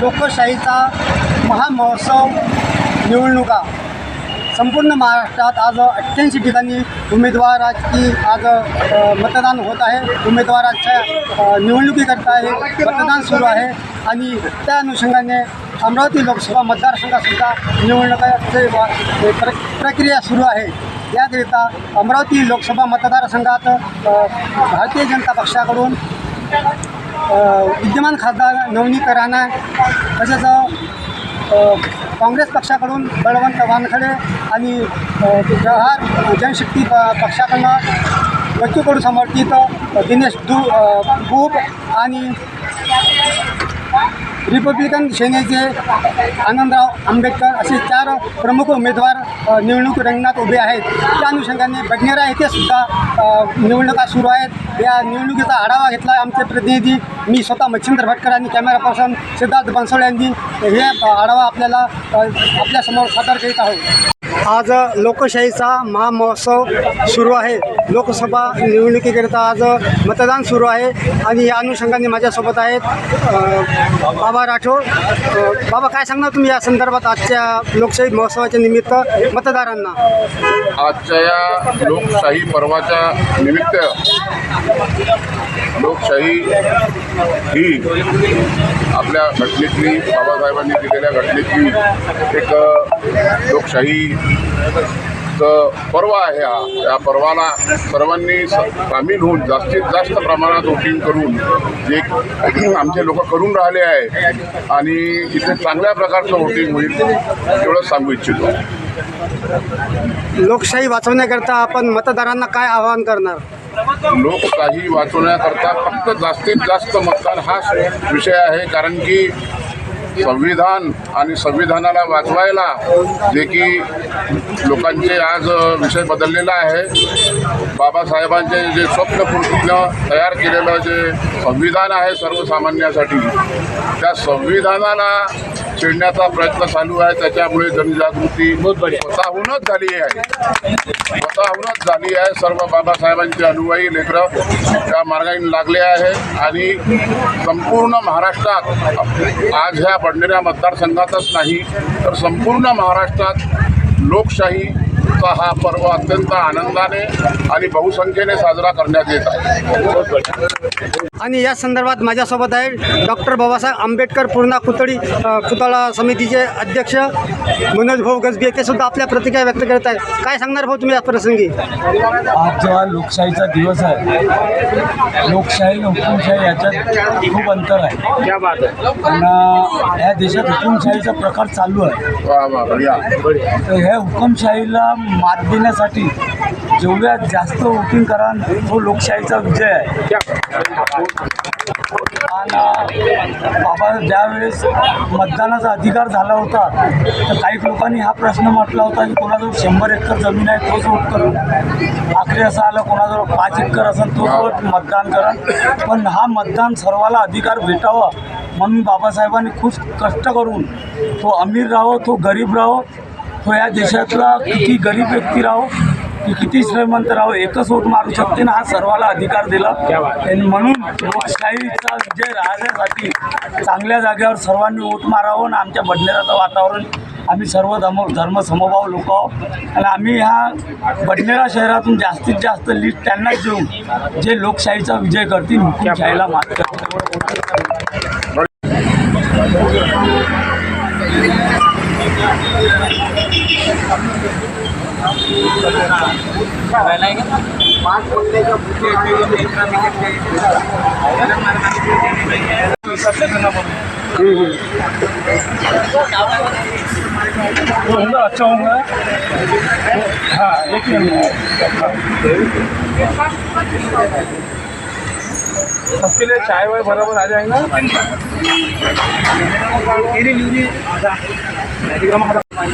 लोकशाहीचा महामहोत्सव निवडणुका. संपूर्ण महाराष्ट्रात आज अठ्ठ्याऐंशी ठिकाणी उमेदवाराची आज मतदान होत आहे. उमेदवाराच्या निवडणुकीकरता हे मतदान सुरू आहे. आणि त्या अनुषंगाने अमरावती लोकसभा मतदारसंघासुद्धा निवडणुकाचे प्र प्रक्रिया सुरू आहे. याकरिता अमरावती लोकसभा मतदारसंघात भारतीय जनता पक्षाकडून विद्यमान खासदार नवनीत राणा तसेच काँग्रेस पक्षाकडून बळवंत वानखडे आणि अ, जवाहर जनशक्ती प पक्षाकडनं बच्चूकडू समर्थित दिनेश दू अ, आणि रिपब्लिकन सेनेचे आनंदराव आंबेडकर असे चार प्रमुख उमेदवार निवडणूक रंगणात उभे आहेत. त्या अनुषंगाने बडनेरा येथे सुद्धा निवडणुका सुरू आहेत. या निवडणुकीचा आढावा घेतला आमचे प्रतिनिधी मी स्वतः मच्छिंद्र भटकर आणि कॅमेरा पर्सन सिद्धार्थ बनसोडे यांनी. हे आढावा आपल्याला आपल्यासमोर सादर करीत आहोत. आज लोकशाहीचा महामहोत्सव सुरू आहे. लोकसभा निवडणुकीकरिता आज मतदान सुरू आहे आणि या अनुषंगाने माझ्यासोबत आहेत बाबा राठोड. बाबा काय सांगणार तुम्ही या संदर्भात आजच्या लोकशाही महोत्सवाच्या निमित्त मतदारांना? आजच्या या लोकशाही पर्वाच्या निमित्त लोकशाही ही आपल्या घटनेतली बाबासाहेबांनी दिलेल्या घटनेतली एक लोकशाही पर्व आहे हा. या पर्वाला सर्वांनी सामील होऊन जास्तीत जास्त प्रमाणात वोटिंग करून जे आमचे लोक करून राहिले आहे आणि इथे चांगल्या प्रकारचं वोटिंग होईल एवढंच सांगू इच्छितो. लोकशाही वाचवण्याकरता आपण मतदारांना काय आवाहन करणार? लोकशाही वाचवण्याकरता फक्त जास्तीत जास्त मतदान हाच विषय आहे कारण की संविधान आणि संविधानाला वाचवायला जे की लोकांचे आज विषय बदललेला आहे. बाबासाहेबांचे जे स्वप्नपूर्तीनं तयार केलेलं जे संविधान आहे सर्वसामान्यासाठी त्या संविधानाला चिडण्याचा प्रयत्न चालू आहे. त्याच्यामुळे जनजागृती स्वतःहूनच झाली आहे. स्वतःहूनच झाली आहे. सर्व बाबासाहेबांचे अनुयायी लेकरं त्या मार्गाने लागले आहे. आणि संपूर्ण महाराष्ट्रात आज ह्या पडणाऱ्या मतदारसंघातच नाही तर संपूर्ण महाराष्ट्रात लोकशाही लोकशाहीचा हा पर्व अत्यंत आनंदाने आणि बहुसंख्येने साजरा करण्यात येत आहे. आणि या संदर्भात माझ्यासोबत आहे डॉक्टर बाबासाहेब आंबेडकर पूर्णा पुतळी पुतळा समितीचे अध्यक्ष मनोज भाऊ गजबी ते सुद्धा आपल्या प्रतिक्रिया व्यक्त करत आहेत. काय सांगणार भाऊ तुम्ही या प्रसंगी? आज जेव्हा लोकशाहीचा दिवस आहे. लोकशाही हुकुमशाही याच्यात खूप अंतर आहे. आणि या देशात हुकुमशाहीचा प्रकार चालू आहे. तर ह्या हुकुमशाहीला मात देण्यासाठी जेवढ्या जास्त वोटिंग कराल तो लोकशाहीचा विजय आहे. आणि बाबा ज्यावेळेस मतदानाचा अधिकार झाला होता तर काही लोकांनी हा प्रश्न म्हटला होता की कोणाजवळ शंभर एकर जमीन आहे तोच वोट करून आखरी असं आलं कोणाजवळ पाच एकर असेल तोच वोट मतदान करा. पण हा मतदान सर्वाला अधिकार भेटावा म्हणून बाबासाहेबांनी खूप कष्ट करून तो अमीर राहो तो गरीब राहो तो या देशातला किती गरीब व्यक्ती राहो की किती श्रीमंत राहो एकच वोट मारू शकते ना हा सर्वाला अधिकार दिला. आणि म्हणून लोकशाहीचा विजय राहण्यासाठी चांगल्या जागेवर सर्वांनी वोट मारावं आणि आमच्या बडनेराचं वातावरण आम्ही सर्व धर्म धर्म समभाव लोक आहोत. आणि आम्ही ह्या बडनेरा शहरातून जास्तीत जास्त लीड त्यांनाच देऊ जे लोकशाहीचा विजय करतील हुकुमशाहीला मात करतील होगा अच्छा होगा हाँ एक सबके लिए चाय वाय बराबर आ जाएगा Ah,